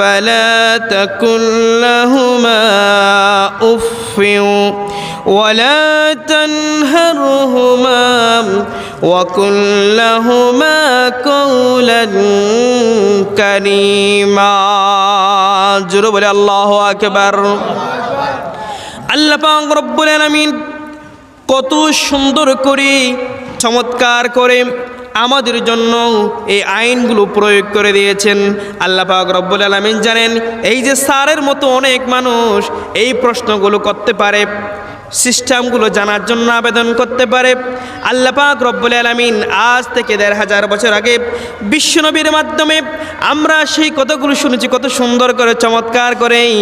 فلا تكن لهما اف ولا تنهرهما وقل لهما قولا كريما جرب الله اكبر আল্লাহ পাক রব্বুল আলামিন কত সুন্দর করে চমৎকার করে আমাদের জন্য এই আইনগুলো প্রয়োগ করে দিয়েছেন। আল্লাহ পাক রব্বুল আলমিন জানেন, এই যে সারের মতো অনেক মানুষ এই প্রশ্নগুলো করতে পারে। সিস্টেমগুলো জানার জন্য আবেদন করতে পারে। আল্লাহ পাক রব্বুল আলামিন আজ থেকে দেড় হাজার বছর আগে বিশ্বনবীর মাধ্যমে আমরা সেই কতগুলো শুনেছি, কত সুন্দর করে, চমৎকার করেই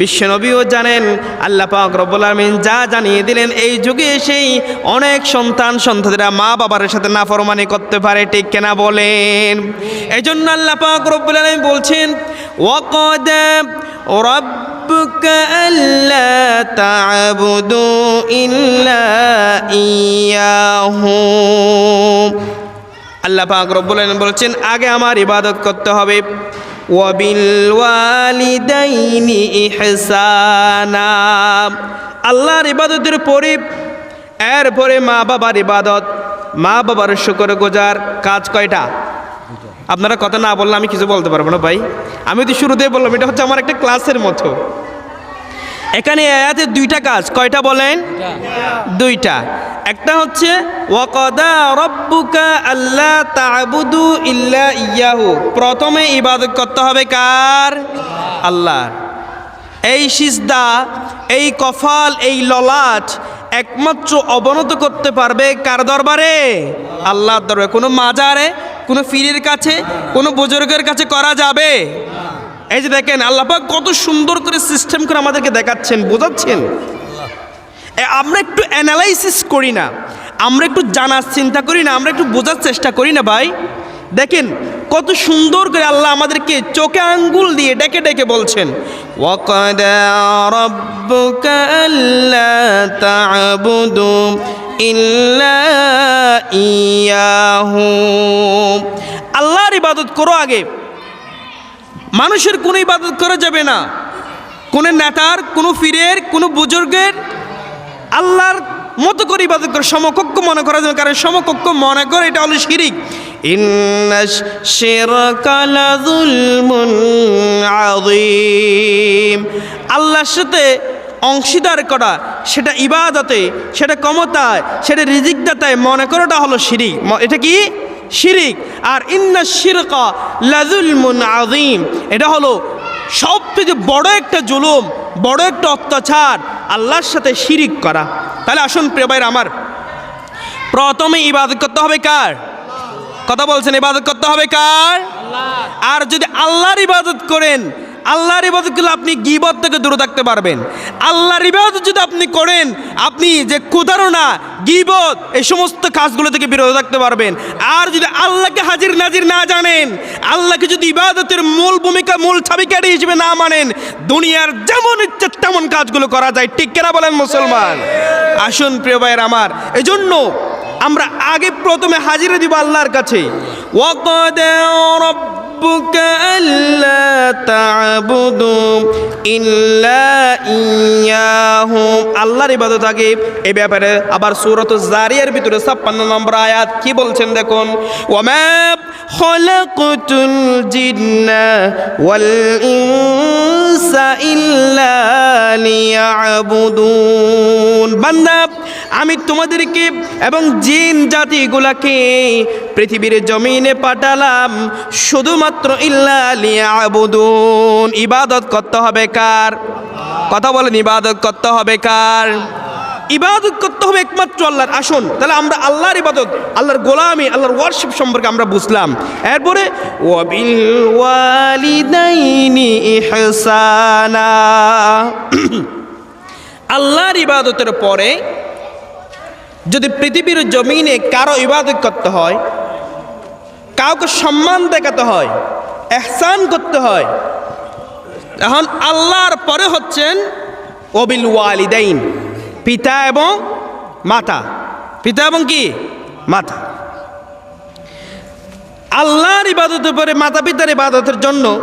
বিশ্বনবীও জানেন। আল্লাহ পাক রব্বুল আলামিন যা জানিয়ে দিলেন, এই যুগে এসেই অনেক সন্তান সন্ততিরা মা বাবার সাথে নাফরমানি করতে পারে, ঠিক কেনা বলেন? এই জন্য আল্লাহ পাক রব্বুল আলামিন বলছেন, ওয়াকাদ ربك ألا تعبدوا إلا إياه আল্লাহ পাক রব্বুল আলামিন বলছেন আগে আমার ইবাদত করতে হবে ওয়াবিল ওয়ালিদাইনি ইহসানা আল্লাহর ইবাদতের পরে এরপরে মা বাবার ইবাদত মা বাবার শুকর গোজার কাজ কয়টা আপনারা কথা না বললে আমি কিছু বলতে পারব না ভাই। আমি তো শুরুতেই বললাম, এটা হচ্ছে আমার একটা ক্লাসের মতো। এখানে আয়াতে দুইটা কাজ। কয়টা বলেন? দুইটা। একটা হচ্ছে, ওয়াকদা আল্লাহ ইল্লা ইয়াহু। প্রথমে ইবাদত করতে হবে কার? আল্লাহ এই সিজদা, এই কফাল, এই ললাট একমাত্র অবনত করতে পারবে কার দরবারে? আল্লাহর দরবারে। কোনো মাজারে কোনো ফিরের কাছে, কোনো বুজুর্গের কাছে করা যাবে? এই যে দেখেন আল্লাপাক কত সুন্দর করে সিস্টেম করে আমাদেরকে দেখাচ্ছেন, বোঝাচ্ছেন? আমরা একটু অ্যানালাইসিস করি না, আমরা একটু জানার চিন্তা করি না, আমরা একটু বোঝার চেষ্টা করি না ভাই। দেখেন, কত সুন্দর করে আল্লাহ আমাদেরকে চোখে আঙ্গুল দিয়ে ডেকে ডেকে বলছেন, ওয়াকাদ রব্বুকা আল্লা তা'বুদু ইল্লা আল্লাহর ইবাদত করো আগে। মানুষের কোনো ইবাদত করা যাবে না। কোনো নেতার, কোনো ফিরের কোনো বুজুর্গের আল্লাহর মতো করে ইবাদত করে। সমকক্ষ মনে করা যাবে কারণ সমকক্ষ মনে করে এটা হলো শিরিক। আল্লাহর সাথে অংশীদার করা সেটা ইবাদতে সেটা ক্ষমতায় সেটা রিজিকদাতায় মনে করাটা হলো শিরিক। এটা কি? শিরিক। আর ইন্না শিরকা লাজুলমুন আজিম এটা হলো সবথেকে বড় একটা জুলুম বড় একটা অত্যাচার আল্লাহর সাথে শিরিক করা। তাহলে আসুন প্রিয় ভাইরা আমার প্রথমে ইবাদত করতে হবে কার? কথা বলছেন ইবাদত করতে হবে কার? আর যদি আল্লাহর ইবাদত করেন আল্লাহর ইবাদত আপনি গিবত থেকে দূরে থাকতে পারবেন। আল্লাহর ইবাদত যদি আপনি করেন, আপনি যে কুদারণা গিবত, এই সমস্ত কাজগুলো থেকে বিরত থাকতে পারবেন। আর যদি আল্লাহকে হাজির নাজির না জানেন, আল্লাহকে যদি ইবাদতের মূল ভূমিকা, মূল ছাবিকারি হিসেবে না মানেন, দুনিয়ার যেমন ইচ্ছে তেমন কাজগুলো করা যায়। ঠিক কেনা বলেন মুসলমান? আসুন প্রিয় ভাইয়ের আমার, এজন্য আমরা আগে প্রথমে হাজিরা দিব আল্লাহর কাছে। আল্লা তা'বুদু ইল্লা ইয়াহু আল্লাহর ইবাদত আগে এই ব্যাপারে আবার সূরাত জারিয়ার ভিতরে 56 নম্বর আয়াত কি বলছেন দেখুন? ওয়ামা খলাকতুল জিন্না ওয়াল ইনসা ইল্লা লিয়াবুদুন। বান্দা আমি তোমাদেরকে এবং জিন জাতিগুলাকে পৃথিবীর জমিনে পাঠালাম, শুধুমাত্র লিয়াবুদুন। ইবাদত করতে হবে কার? কথা বলেন, ইবাদত করতে হবে কার? ইবাদত করতে হবে একমাত্র আল্লাহর। আসুন, তাহলে আমরা আল্লাহর ইবাদত, আল্লাহর গোলামি, আল্লাহর ওয়ার্শিপ সম্পর্কে আমরা বুঝলাম। এরপরে আল্লাহর ইবাদতের পরে যদি পৃথিবীর জমিনে কারও ইবাদত করতে হয়, কাউকে সম্মান দেখাতে হয়, এহসান করতে হয়, এখন আল্লাহর পরে হচ্ছেন অবিল ওয়ালিদাইন, পিতা এবং মাতা। পিতা এবং কি? মাতা। আল্লাহর ইবাদতের পরে মাতা পিতার ইবাদতের জন্য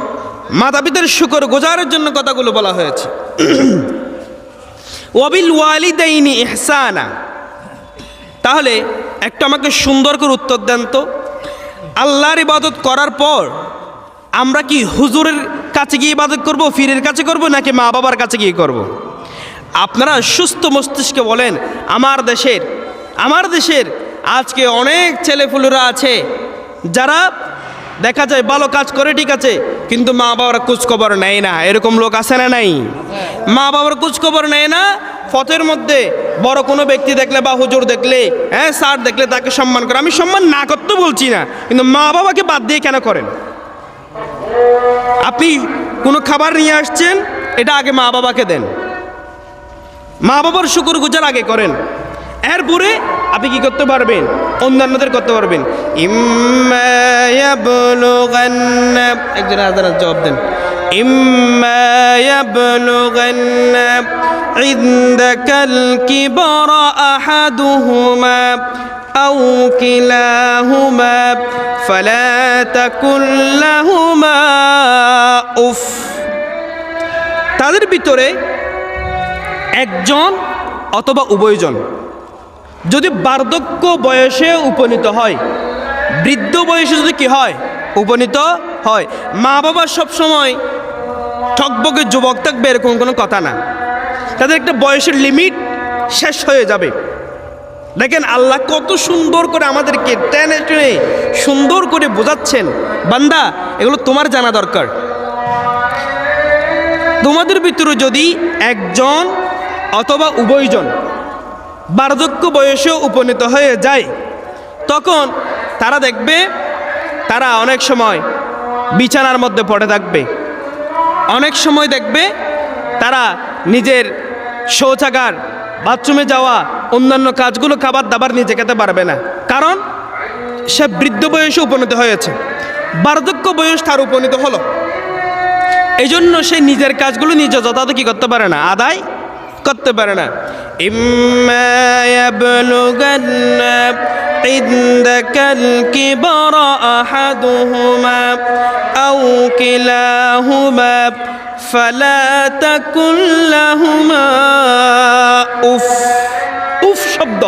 মাতা পিতার শুকর গোজারের জন্য কথাগুলো বলা হয়েছে। ওয়াবিল ওয়ালিদাইনি ইহসানা। তাহলে একটু আমাকে সুন্দর করে উত্তর দেন তো। আল্লাহর ইবাদত করার পর আমরা কি হুজুরের কাছে গিয়ে ইবাদত করব ফিরের কাছে করব, নাকি মা বাবার কাছে গিয়ে করব। আপনারা সুস্থ মস্তিষ্কে বলেন, আমার দেশের আমার দেশের আজকে অনেক ছেলেপুলেরা আছে, যারা দেখা যায় ভালো কাজ করে, ঠিক আছে, কিন্তু মা বাবার খোঁজখবর নেয় না। এরকম লোক আছে না নাই? মা বাবার খোঁজখবর নেয় না পথের মধ্যে বড় কোনো ব্যক্তি দেখলে বা হুজুর দেখলে হ্যাঁ স্যার দেখলে তাকে সম্মান করে। আমি সম্মান না করতে বলছি না, কিন্তু মা বাবাকে বাদ দিয়ে কেন করেন? আপনি কোনো খাবার নিয়ে আসছেন, এটা আগে মা বাবাকে দেন। মা বাবার শুকুর গুজার আগে করেন। এরপরে আপনি কি করতে পারবেন? অন্যান্যদের করতে পারবেন। একজন জবাব দেন। ইম্মা عندك الكبر أحدهما أو كلاهما فلا تكن لهما أف তাদের ভিতরে একজন অথবা উভয়জন যদি বার্ধক্য বয়সে উপনীত হয় বৃদ্ধ বয়সে যদি কি হয় উপনীত হয় মা বাবা সবসময় ঠকবকে যুবক থাকবে এরকম কোনো কথা না তাদের একটা বয়সের লিমিট শেষ হয়ে যাবে। দেখেন আল্লাহ কত সুন্দর করে আমাদেরকে টেনে টেনে সুন্দর করে বোঝাচ্ছেন। বান্দা, এগুলো তোমার জানা দরকার। তোমাদের ভিতরে যদি একজন অথবা উভয়জন বার্ধক্য বয়সে উপনীত হয়ে যায়, তখন তারা দেখবে তারা অনেক সময় বিছানার মধ্যে পড়ে থাকবে। অনেক সময় দেখবে তারা নিজের শৌচাগার বাথরুমে যাওয়া অন্যান্য কাজগুলো খাবার দাবার নিজে খেতে পারবে না কারণ সে বৃদ্ধ বয়সে উপনীত হয়েছে বার্ধক্য বয়স তার উপনীত হলো এই জন্য সে নিজের কাজগুলো নিজে যথাযথ কি করতে পারে না আদায় করতে পারে না إما يبلغن عندك الكبر أحدهما أو كلاهما افلا تكن لهما উফ উফ শব্দ।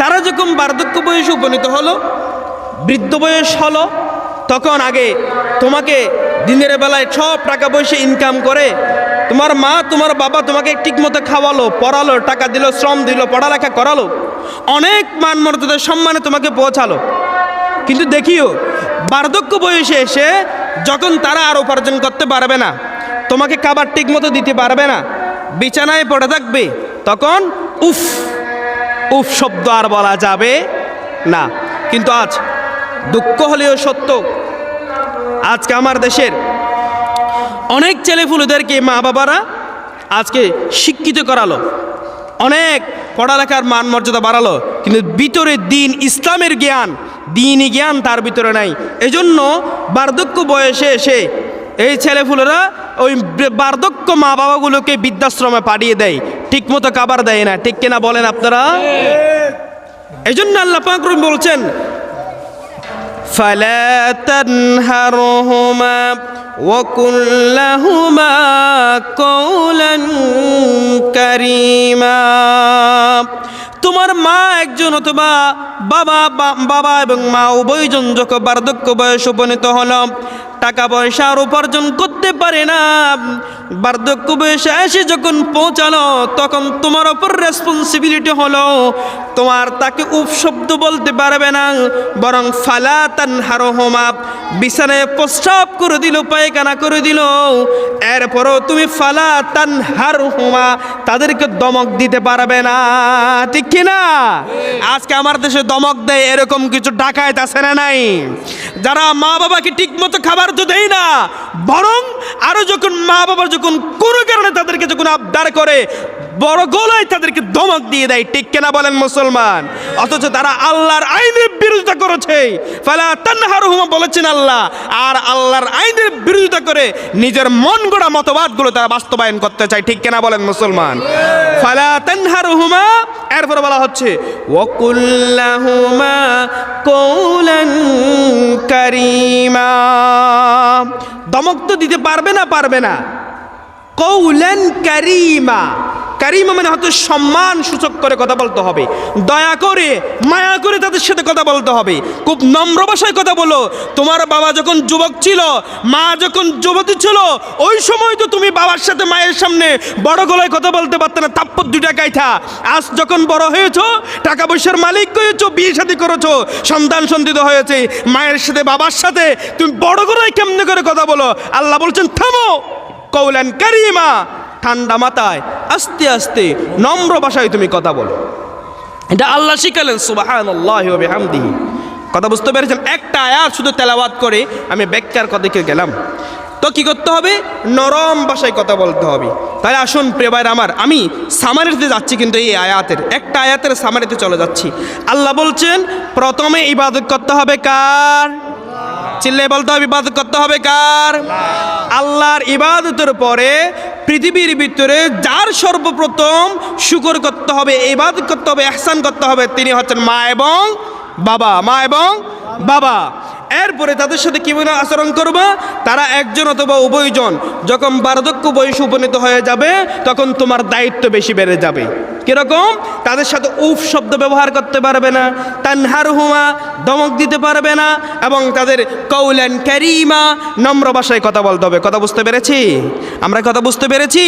তারা যখন বার্ধক্য বয়সে উপনীত হলো, বৃদ্ধ বয়স হলো, তখন আগে তোমাকে দিনের বেলায় সব টাকা পয়সা ইনকাম করে, তোমার মা, তোমার বাবা তোমাকে ঠিকমতো খাওয়ালো, পড়ালো, টাকা দিল, শ্রম দিল, পড়ালেখা করালো, অনেক মান মর্যাদা সম্মানে তোমাকে পৌঁছালো। কিন্তু দেখিও, বার্ধক্য বয়সে এসে যখন তারা আর উপার্জন করতে পারবে না, তোমাকে খাবার ঠিক মতো দিতে পারবে না, বিছানায় পড়ে থাকবে, তখন উফ উফ শব্দ আর বলা যাবে না। কিন্তু আজ দুঃখ হলেও সত্য, আজকে আমার দেশের অনেক ছেলেপুলেদেরকে মা বাবারা আজকে শিক্ষিত করালো, অনেক পড়ালেখার মান মর্যাদা বাড়ালো, কিন্তু ভিতরে দিন ইসলামের জ্ঞান, দিনই জ্ঞান তার ভিতরে নাই। এজন্য বার্ধক্য বয়সে এসে এই ছেলেপুলেরা ওই বার্ধক্য মা বাবাগুলোকে বৃদ্ধাশ্রমে পাঠিয়ে দেয় ঠিকমতো খাবার দেয় না ঠিক কিনা বলেন আপনারা এই জন্য আল্লাহ পাক বলছেন فلا تنهرهما وقل لهما قولا كريما তোমার মা একজন অথবা বাবা বাবা এবং মা উভয়জন যখন বার্ধক্য বয়স উপনীত হল, টাকা পয়সার উপার্জন পারে না। বার্ধক্য বয়সে এসে যখন পৌঁছালো, তখন তোমার ওপর রেসপন্সিবিলিটি হলো। তোমার তাকে উপশব্দ বলতে পারবে না। বরং ফালা তান হারো হোমা, বিছানায় প্রস্রাব করে দিল, পায়খানা করে দিল। এরপরও তুমি ফালা তান হার হোমা, তাদেরকে দমক দিতে পারবে না। ঠিক কিনা আজকে আমার দেশে দমক দেয় এরকম কিছু ডাকায় আছে না নাই? যারা মা বাবাকে ঠিক মতো খাবার তো দেয় না, বরং আরও যখন মা বাবা যখন কোনো কারণে তাদেরকে যখন আবদার করে, বড় গলায় তাদেরকে ধমক দিয়ে দেয়, ঠিক কেনা বলেন মুসলমান? অথচ তারা আল্লাহর আইনের বিরোধিতা করেছে। ফালা বলেছেন আল্লাহ, আর আল্লাহর আইনের বিরোধিতা করে নিজের মন গড়া মতবাদগুলো তারা বাস্তবায়ন করতে চায়, ঠিক কেনা বলেন মুসলমান? ফালা তানহার হুমা এরপরে বলা হচ্ছে, ওয়াকুল্লাহুমা কৌলান কারিমা। দমক তো দিতে পারবে না পারবে না। কৌলেন কারিমা। কারিমা মানে হয়তো সম্মান সূচক করে কথা বলতে হবে। দয়া করে, মায়া করে তাদের সাথে কথা বলতে হবে। খুব নম্র ভাষায় কথা বলো। তোমার বাবা যখন যুবক ছিল, মা যখন যুবতী ছিল, ওই সময় তো তুমি বাবার সাথে মায়ের সামনে বড় গলায় কথা বলতে পারতে না। তাপ্পর দুইটা কাইথা আজ যখন বড় হয়েছো, টাকা পয়সার মালিক হয়েছো, বিয়ে শাদী করেছ, সন্তান সন্তিত হয়েছে, মায়ের সাথে বাবার সাথে তুমি বড় গলায় কেমনে করে কথা বলো? আল্লাহ বলছেন, থামো। কৌলান কারিমা, ঠান্ডা মাথায়। আস্তে আস্তে নম্র ভাষায় তুমি কথা বলো। এটা আল্লাহ শিখালেন হামদিহি কথা বুঝতে পেরেছেন? একটা আয়াত শুধু তেলাওয়াত করে আমি ব্যাখ্যার কথাকে গেলাম। তো কি করতে হবে? নরম ভাষায় কথা বলতে হবে। তাহলে আসুন প্রেবার আমার, আমি সামারিতে যাচ্ছি কিন্তু এই আয়াতের। একটা আয়াতের সামারিতে চলে যাচ্ছি। আল্লাহ বলছেন, প্রথমে ইবাদত করতে হবে কার? চিল্লে বলতে হবে, ইবাদত করতে হবে কার? আল্লাহর ইবাদতের পরে পৃথিবীর ভিতরে যার সর্বপ্রথম শুকর করতে হবে এবাদ করতে হবে এহসান করতে হবে, তিনি হচ্ছেন মা এবং বাবা, মা এবং বাবা। এরপরে তাদের সাথে কীভাবে আচরণ করবা? তারা একজন অথবা উভয়জন, যখন বার্ধক্য বয়স উপনীত হয়ে যাবে, তখন তোমার দায়িত্ব বেশি বেড়ে যাবে। কীরকম? তাদের সাথে উফ শব্দ ব্যবহার করতে পারবে না, তানহার হুমা দমক দিতে পারবে না, এবং তাদের কৌলেন ক্যারিমা নম্র ভাষায় কথা বলতে হবে। কথা বুঝতে পেরেছি? আমরা কথা বুঝতে পেরেছি?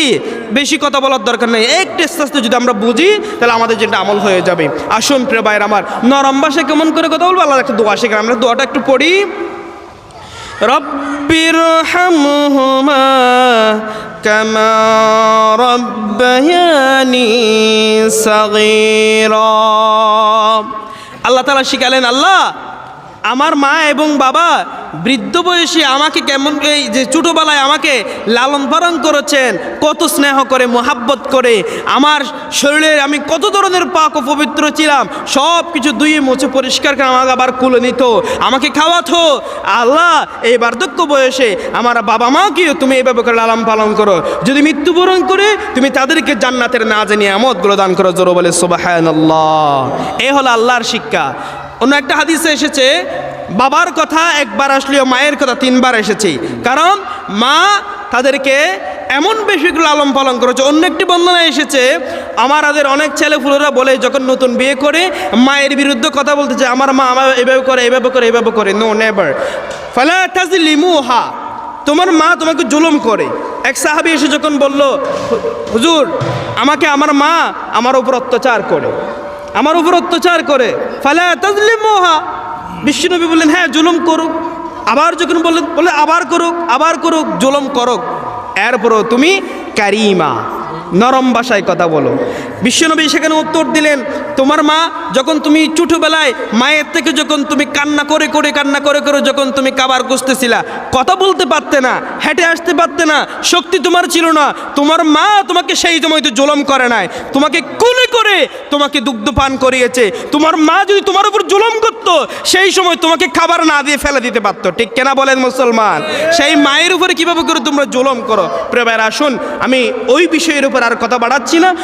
বেশি কথা বলার দরকার নেই। একটু আস্তে যদি আমরা বুঝি, তাহলে আমাদের যেটা আমল হয়ে যাবে। আসুন প্রিয় ভাইয়ের আমার, নরম ভাষায় কেমন করে কথা বলব? আল্লাহ একটা দোয়া শেখেন আমরা দোয়াটা একটু পড়ি। رب ارحمهما كما ربياني صغيرا. الله تعالى شكالين الله আমার মা এবং বাবা বৃদ্ধ বয়সে আমাকে কেমন এই যে ছোটোবেলায় আমাকে লালন পালন করেছেন, কত স্নেহ করে, মোহাব্বত করে, আমার শরীরে আমি কত ধরনের পাক পবিত্র ছিলাম সব কিছু ধুয়ে মুছে পরিষ্কার করে আমাকে আবার কুলে নিত, আমাকে খাওয়াতো। আল্লাহ, এই বার্ধক্য বয়সে আমার বাবা মাকেও তুমি এইভাবে করে লালন পালন করো। যদি মৃত্যুবরণ করে, তুমি তাদেরকে জান্নাতের না জানিয়ে আমদগুলো দান করো, জোরো বলে আল্লাহ এ হলো আল্লাহর শিক্ষা। অন্য একটা হাদিসে এসেছে, বাবার কথা একবার আসলেও মায়ের কথা তিনবার এসেছে। কারণ মা তাদেরকে এমন বেশি লালন পালন করেছে। অন্য একটি বর্ণনা এসেছে আমাদের অনেক ছেলে ফুলেরা বলে, যখন নতুন বিয়ে করে, মায়ের বিরুদ্ধে কথা বলতে চায়, আমার মা আমার এভাবে করে এভাবে করে এভাবে করে। নো নেভার ফালা তাজলিমু হা তোমার মা তোমাকে জুলুম করে। এক সাহাবি এসে যখন বলল হুজুর, আমাকে আমার মা আমার উপর অত্যাচার করে। আমার উপর অত্যাচার করে। ফালা তাজলিম মোহা বিশ্বনবী বললেন হ্যাঁ জুলুম করুক। আবার যখন বললেন বলে আবার করুক আবার করুক, জুলুম করুক। এরপরও তুমি কারিমা। নরম ভাষায় কথা বলো। বিশ্বনবী সেখানে উত্তর দিলেন তোমার মা যখন তুমি ছোটোবেলায় মায়ের থেকে যখন তুমি কান্না করে করে কান্না করে করে যখন তুমি কাবার কষতেছিলা কথা বলতে পারতে না হেঁটে আসতে পারতে না শক্তি তোমার ছিল না। তোমার মা তোমাকে সেই সময় তো জুলম করে নাই। তোমাকে কোলে করে তোমাকে দুগ্ধ পান করিয়েছে। তোমার মা যদি তোমার উপর জুলম করতো সেই সময় তোমাকে খাবার না দিয়ে ফেলে দিতে পারতো। ঠিক কেনা বলেন মুসলমান? সেই মায়ের উপরে কীভাবে করে তোমরা জুলম করো? ভাইয়েরা, আসুন আমি ওই বিষয়ের উপর আর কথা বাড়াচ্ছি না।